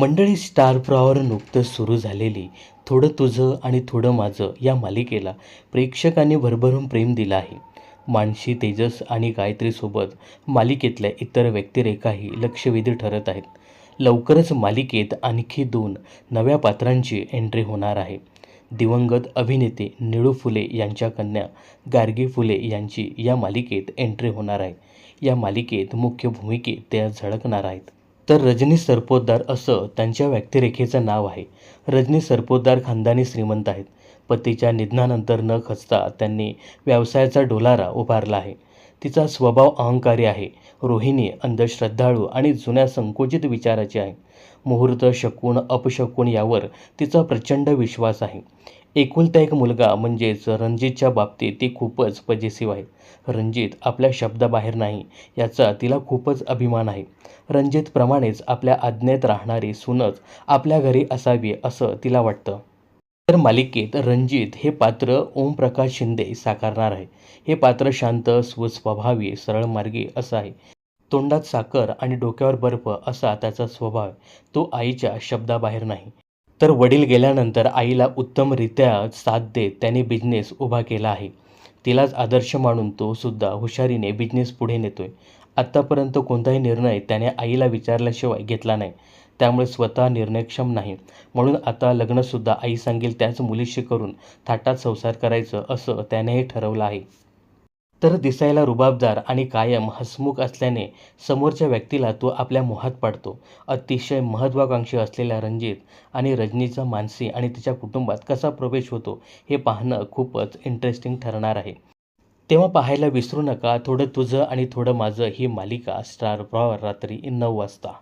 मंडळी स्टार प्रवावर नुकतंच सुरू झालेली थोडं तुझं आणि थोडं माझं या मालिकेला प्रेक्षकांनी भरभरून प्रेम दिलं आहे. मानशी तेजस आणि गायत्रीसोबत मालिकेतल्या इतर व्यक्तिरेखाही लक्षवेधी ठरत आहेत. लवकरच मालिकेत आणखी दोन नव्या पात्रांची एंट्री होणार आहे. दिवंगत अभिनेते निळू फुले यांच्या कन्या गार्गी फुले यांची या मालिकेत एंट्री होणार आहे. या मालिकेत मुख्य भूमिकेत त्या झळकणार आहेत. तर रजनी सरपोतदार असं त्यांच्या व्यक्तिरेखेचं नाव आहे. रजनी सरपोतदार खानदानी श्रीमंत आहेत. पतीच्या निधनानंतर न खचता त्यांनी व्यवसायाचा डोलारा उभारला आहे. तिचा स्वभाव अहंकारी आहे. रोहिणी अंधश्रद्धाळू आणि जुन्या संकुचित विचाराची आहे. मुहूर्त शकून अपशकून यावर तिचा प्रचंड विश्वास आहे. एकुलता एक मुलगा म्हणजेच रणजितच्या बाबतीत ती खूपच पजेसिव्ह आहे. रणजित आपल्या शब्दाबाहेर नाही याचा तिला खूपच अभिमान आहे. रणजितप्रमाणेच आपल्या आज्ञेत राहणारी सूनच आपल्या घरी असावी असं तिला वाटतं. तर मालिकेत रणजित हे पात्र ओमप्रकाश शिंदे साकारणार आहे. हे पात्र शांत सुस्वभावी सरळमार्गी असं आहे. तोंडात साखर आणि डोक्यावर बर्फ असा त्याचा स्वभाव तो आईच्या शब्दाबाहेर नाही. तर वडील गेल्यानंतर आईला उत्तमरित्या साथ देत त्याने बिझनेस उभा केला आहे. तिलाच आदर्श मानून तो सुद्धा हुशारीने बिझनेस पुढे नेतोय. आत्तापर्यंत कोणताही निर्णय त्याने आईला विचारल्याशिवाय घेतला नाही. त्यामुळे स्वतः निर्णयक्षम नाही. म्हणून आता लग्नसुद्धा आई सांगेल त्याच मुलीशी करून थाटात संसार करायचं असं त्यानेही ठरवलं आहे. तर दिसायला रुबाबदार आणि कायम हसमुख असल्याने समोरच्या व्यक्तीला तो आपल्या मोहात पाडतो. अतिशय महत्त्वाकांक्षी असलेल्या रणजित आणि रजनीचा मानसी आणि तिच्या कुटुंबात कसा प्रवेश होतो हे पाहणं खूपच इंटरेस्टिंग ठरणार आहे. तेव्हा पाहायला विसरू नका थोडं तुझं आणि थोडं माझं ही मालिका स्टार प्रॉवर रात्री नऊ वाजता.